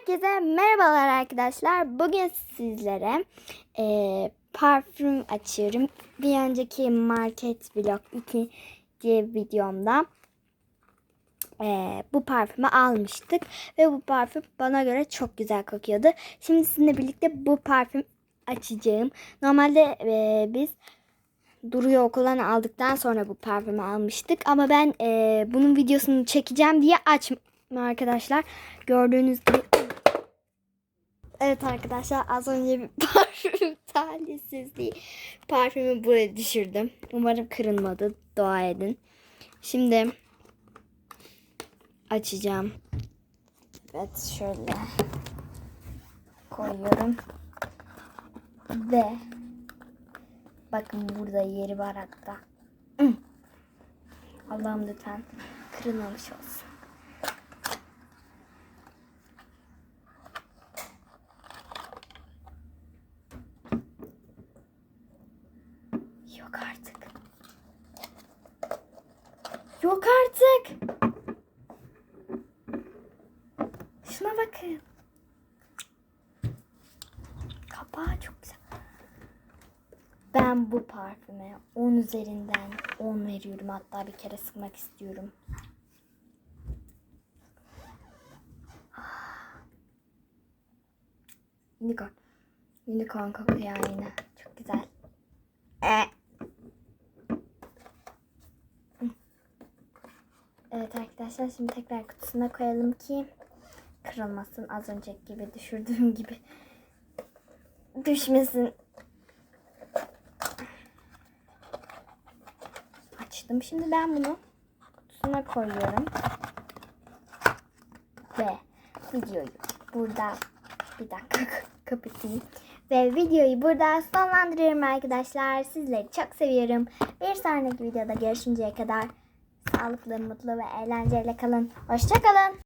Herkese merhabalar arkadaşlar. Bugün sizlere eee, parfüm açıyorum. Bir önceki market vlog 2 diye videomda eee, bu parfümü almıştık. Ve bu parfüm bana göre çok güzel kokuyordu. Şimdi sizinle birlikte bu parfüm açacağım. Normalde eee, biz Duru'yu okuldan aldıktan sonra bu parfümü almıştık. Ama ben eee, bunun videosunu çekeceğim diye açmadım arkadaşlar. Gördüğünüz gibi Evet arkadaşlar az önce bir parfüm talihsizliği parfümü buraya düşürdüm. Umarım kırılmadı. Dua edin. Şimdi açacağım. Evet şöyle koyuyorum. Ve bakın burada yeri var hatta. Hı. Allah'ım lütfen kırılmamış olsun. Yok artık. Yok artık. Şuna bakın. Kapağı çok güzel. Ben bu parfüme 10 üzerinden 10 veriyorum. Hatta bir kere sıkmak istiyorum. Unicorn. Unicorn kokuyor yine. Çok güzel. Evet arkadaşlar şimdi tekrar kutusuna koyalım ki kırılmasın. Az önceki gibi düşürdüğüm gibi düşmesin. Açtım. Şimdi ben bunu kutusuna koyuyorum. Ve videoyu burada bir dakika kapatayım. Ve videoyu burada sonlandırıyorum arkadaşlar. Sizleri çok seviyorum. Bir sonraki videoda görüşünceye kadar sağlıklı, mutlu ve eğlenceyle kalın. Hoşçakalın.